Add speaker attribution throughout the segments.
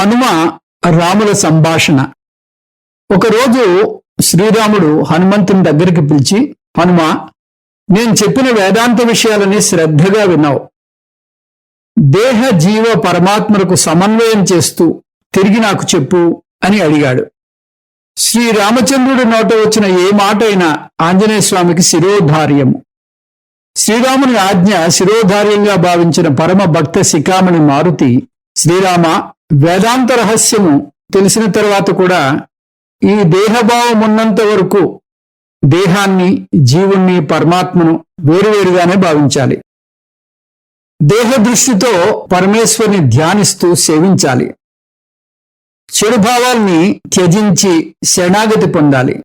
Speaker 1: హనుమ రాముల సంభాషణ. ఒకరోజు శ్రీరాముడు హనుమంతుని దగ్గరికి పిలిచి హనుమ నేను చెప్పిన వేదాంత విషయాలని శ్రద్ధగా విన్నావు. దేహ జీవ పరమాత్మలకు సమన్వయం చేస్తూ తిరిగి నాకు చెప్పు అని అడిగాడు. శ్రీరామచంద్రుడి నోట వచ్చిన ఏ మాట అయినా ఆంజనేయ స్వామికి శిరోధార్యము. శ్రీరాముని ఆజ్ఞ శిరోధార్యంగా భావించిన పరమ భక్త శిఖామణి మారుతి శ్రీరామ వేదాంత రహస్యము తెలిసిన తర్వాత కూడా ఈ దేహభావం ఉన్నంత వరకు దేహాన్ని జీవుణ్ణి పరమాత్మను వేరువేరుగానే భావించాలి. దేహ దృష్టితో పరమేశ్వరిని ధ్యానిస్తూ సేవించాలి. చెడు భావాల్ని త్యజించి శరణాగతి పొందాలి.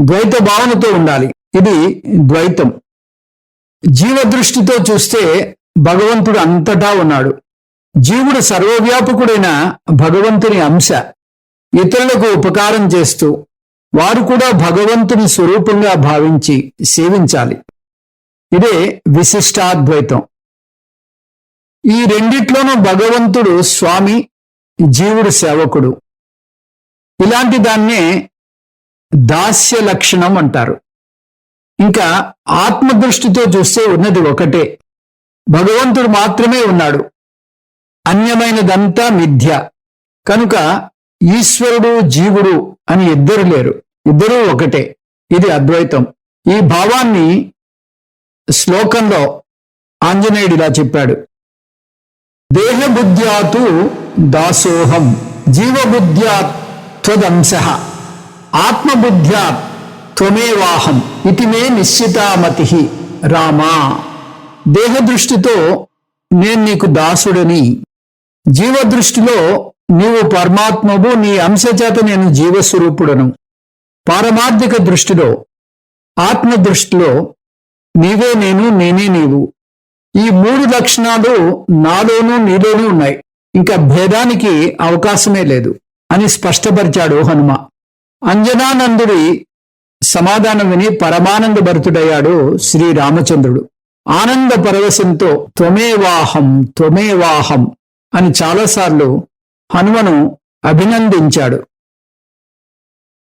Speaker 1: ద్వైత భావనతో ఉండాలి. ఇది ద్వైతం. జీవ దృష్టితో చూస్తే భగవంతుడు అంతటా ఉన్నాడు. జీవుడు సర్వవ్యాపకుడైన భగవంతుని అంశ. ఇతరులకు ఉపకారం చేస్తూ వారు కూడా భగవంతుని స్వరూపంగా భావించి సేవించాలి. ఇదే విశిష్టాద్వైతం. ఈ రెండిట్లోనూ భగవంతుడు స్వామి జీవుడు సేవకుడు. ఇలాంటి దాన్నే దాస్య లక్షణం అంటారు. ఇంకా ఆత్మదృష్టితో చూస్తే ఉన్నది ఒకటే. భగవంతుడు మాత్రమే ఉన్నాడు. అన్యమైనదంతా మిథ్య. కనుక ఈశ్వరుడు జీవుడు అని ఇద్దరు లేరు. ఇద్దరూ ఒకటే. ఇది అద్వైతం. ఈ భావాన్ని శ్లోకంలో ఆంజనేయుడు ఇలా చెప్పాడు. దేహబుద్ధ్యాతు దాసోహం జీవబుద్ధ్యా త్వదంశ ఆత్మబుద్ధ్యా త్వమేవాహం ఇది మే నిశ్చితామతి రామా. దేహదృష్టితో నేను నీకు దాసుడని జీవదృష్టిలో నీవు పరమాత్మవు నీ అంశచేత నేను జీవస్వరూపుడను. పారమార్థిక దృష్టిలో ఆత్మ దృష్టిలో నీవే నేను నేనే నీవు. ఈ మూడు లక్షణాలు నాలోనూ నీలోనూ ఉన్నాయి. ఇంకా భేదానికి అవకాశమే లేదు అని స్పష్టపరిచాడు హనుమ. అంజనానందుడి సమాధానం విని పరమానంద భరితుడయ్యాడు శ్రీరామచంద్రుడు ఆనంద పరవశంతో త్వమేవాహం త్వమేవాహం అని చాలాసార్లు హనుమను అభినందించాడు.